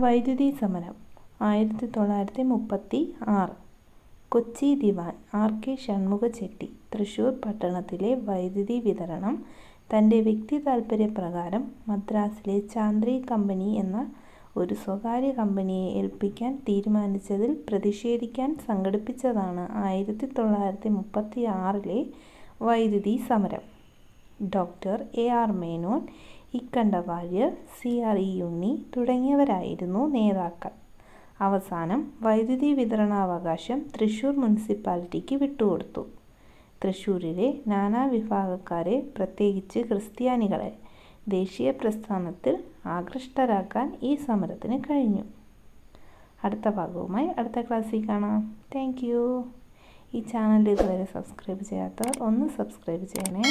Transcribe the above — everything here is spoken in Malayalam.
വൈദ്യുതി സമരം ആയിരത്തി തൊള്ളായിരത്തി മുപ്പത്തി ആറ് കൊച്ചി ദിവാൻ ആർ കെ ഷൺമുഖ ചെട്ടി തൃശൂർ പട്ടണത്തിലെ വൈദ്യുതി വിതരണം തന്റെ വ്യക്തി താൽപര്യപ്രകാരം മദ്രാസിലെ ചാന്ദ്രി കമ്പനി എന്ന ഒരു സ്വകാര്യ കമ്പനിയെ ഏൽപ്പിക്കാൻ തീരുമാനിച്ചതിൽ പ്രതിഷേധിക്കാൻ സംഘടിപ്പിച്ചതാണ് ആയിരത്തി തൊള്ളായിരത്തി മുപ്പത്തി ആറിലെ വൈദ്യുതി സമരം. Doctor A R Menon Ikkanda Warrier C. R. E. Unni തുടങ്ങിയവരായിരുന്നു നേതാക്കൾ. അവസാനം വൈദ്യുതി വിതരണാവകാശം തൃശൂർ മുനിസിപ്പാലിറ്റിക്ക് വിട്ടുകൊടുത്തു. തൃശൂരിലെ നാനാവിഭാഗക്കാരെ പ്രത്യേകിച്ച് ക്രിസ്ത്യാനികളെ ദേശീയ പ്രസ്ഥാനത്തിൽ ആകൃഷ്ടരാക്കാൻ ഈ സമരത്തിന് കഴിഞ്ഞു. അടുത്ത ഭാഗവുമായി അടുത്ത ക്ലാസ്സിൽ കാണാം. താങ്ക് ഈ ചാനൽ ഇതുവരെ സബ്സ്ക്രൈബ് ചെയ്യാത്തവർ ഒന്ന് സബ്സ്ക്രൈബ് ചെയ്യണേ.